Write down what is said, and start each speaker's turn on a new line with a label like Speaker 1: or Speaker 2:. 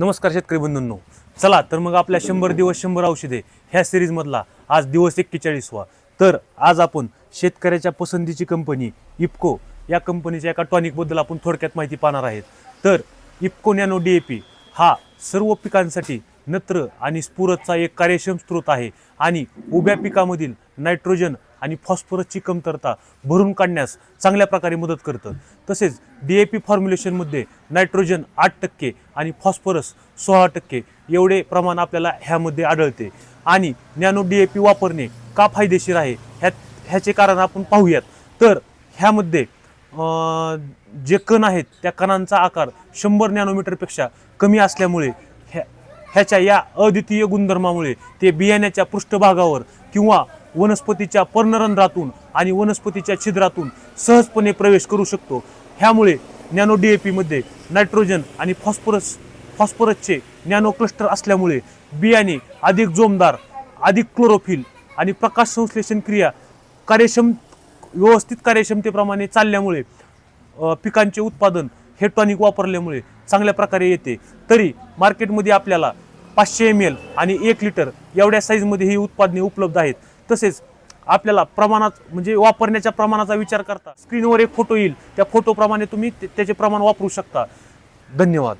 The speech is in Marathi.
Speaker 1: नमस्कार शेतकरी बंधूंनो. चला तर मग आपल्या शंभर दिवस शंभर औषधे ह्या सिरीजमधला आज दिवस एक्केचाळीसवा. तर आज आपण शेतकऱ्याच्या पसंतीची कंपनी इप्को या कंपनीच्या एका टॉनिकबद्दल आपण थोडक्यात माहिती पाहणार आहेत. तर IFFCO nano D A P हा सर्व पिकांसाठी नत्र आणि स्फुरतचा एक कार्यक्षम स्रोत आहे आणि उभ्या पिकामधील नायट्रोजन आणि फॉस्फरसची कमतरता भरून काढण्यास चांगल्या प्रकारे मदत करतं. तसेच डी ए पी फॉर्म्युलेशनमध्ये नायट्रोजन आठ टक्के आणि फॉस्फरस सोळा टक्के एवढे प्रमाण आपल्याला ह्यामध्ये आढळते. आणि नॅनो डी ए पी वापरणे का फायदेशीर आहे? ह्या ह्याचे कारण आपण पाहूयात. तर ह्यामध्ये जे कण आहेत त्या कणांचा आकार शंभर नॅनोमीटरपेक्षा कमी असल्यामुळे ह्या ह्याच्या या अद्वितीय गुणधर्मामुळे ते बियाण्याच्या पृष्ठभागावर किंवा वनस्पतीच्या पर्णरंध्रातून आणि वनस्पतीच्या छिद्रातून सहजपणे प्रवेश करू शकतो. ह्यामुळे नॅनो डी ए पीमध्ये नायट्रोजन आणि फॉस्फरस फॉस्फरसचे नॅनो क्लस्टर असल्यामुळे बियाणे अधिक जोमदार अधिक क्लोरोफिल आणि प्रकाश संश्लेषण क्रिया कार्यक्षम व्यवस्थित कार्यक्षमतेप्रमाणे चालल्यामुळे पिकांचे उत्पादन हे टॉनिक वापरल्यामुळे चांगल्या प्रकारे येते. तरी मार्केटमध्ये आपल्याला पाचशे एम एल आणि एक लिटर एवढ्या साईजमध्ये ही उत्पादने उपलब्ध आहेत. तसेच आपल्याला प्रमाणात म्हणजे वापरण्याच्या प्रमाणाचा विचार करता. स्क्रीनवर एक फोटो येईल. त्या फोटोप्रमाणे तुम्ही ते- त्याचे प्रमाण वापरू शकता. धन्यवाद.